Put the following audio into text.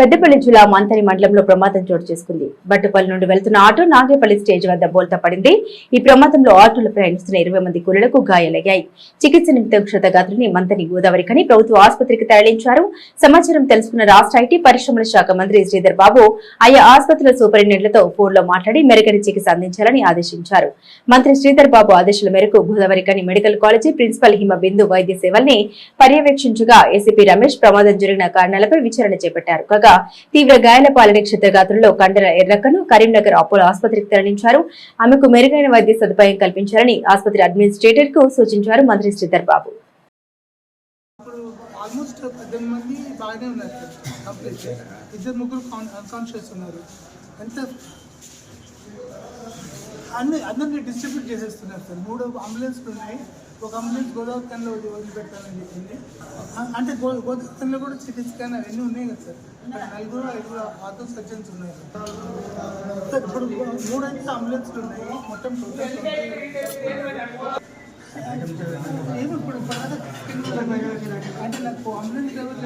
పెద్దపల్లి జిల్లా మంతని మండలంలో ప్రమాదం చోటు చేసుకుంది. బట్టుపల్లి నుండి వెళ్తున్న ఆటో నాగేపల్లి స్టేజ్ వద్ద బోల్తా పడింది. ఈ ప్రమాదంలో ఆటోలో ప్రయాణిస్తున్న ఇరవై మంది కూలీలకు గాయాలయ్యాయి. చికిత్స నిమిత్తం క్షతగాత్రుని మంతని గోదావరికని ప్రభుత్వ ఆసుపత్రికి తరలించారు. సమాచారం తెలుసుకున్న రాష్ట్ర ఐటీ పరిశ్రమల శాఖ మంత్రి శ్రీధర్ బాబు ఆయా ఆసుపత్రుల సూపరింటెండెంట్లతో ఫోన్లో మాట్లాడి మెరుగైన చికిత్స అందించాలని ఆదేశించారు. మంత్రి శ్రీధర్ బాబు ఆదేశాల మేరకు Godavarikhani medical college principal Hima Bindu వైద్య సేవల్ని పర్యవేక్షించగా ఏసీపీ రమేష్ ప్రమాదం జరిగిన కారణాలపై విచారణ చేపట్టారు. కాగా కాగా తీవ్ర గాయాల పాలైన క్షతగాత్రుల్లో కండల ఎర్రకను కరీంనగర్ అపోలో ఆసుపత్రికి తరలించారు. ఆమెకు మెరుగైన వైద్య సదుపాయం కల్పించాలని ఆసుపత్రి అడ్మినిస్ట్రేటర్కు సూచించారు మంత్రి శ్రీధర్ బాబు ఆల్మోస్ట్ పద్దెనిమిది మంది బాగానే ఉన్నారు. కంప్లీట్ ఇద్దరు ముగ్గురు అన్కాన్షియస్ ఉన్నారు. ఎంత అన్ని అందరినీ డిస్ట్రిబ్యూట్ చేసేస్తున్నారు సార్. మూడు అంబులెన్స్లు ఉన్నాయి. ఒక అంబులెన్స్ గోదావరి కన్లో వదిలిపెట్టాలని చెప్పింది. అంటే గో గోదావరి కూడా సిటీ స్కాన్ అవన్నీ ఉన్నాయి కదా సార్. నలుగురు ఐదుగురు ఆటో సర్జన్స్ ఉన్నాయి సార్ ఇప్పుడు మూడైతే అంబులెన్స్లు ఉన్నాయి. మొత్తం ఏమి ఇప్పుడు అంటే నాకు అంబులెన్స్ డ్రైవర్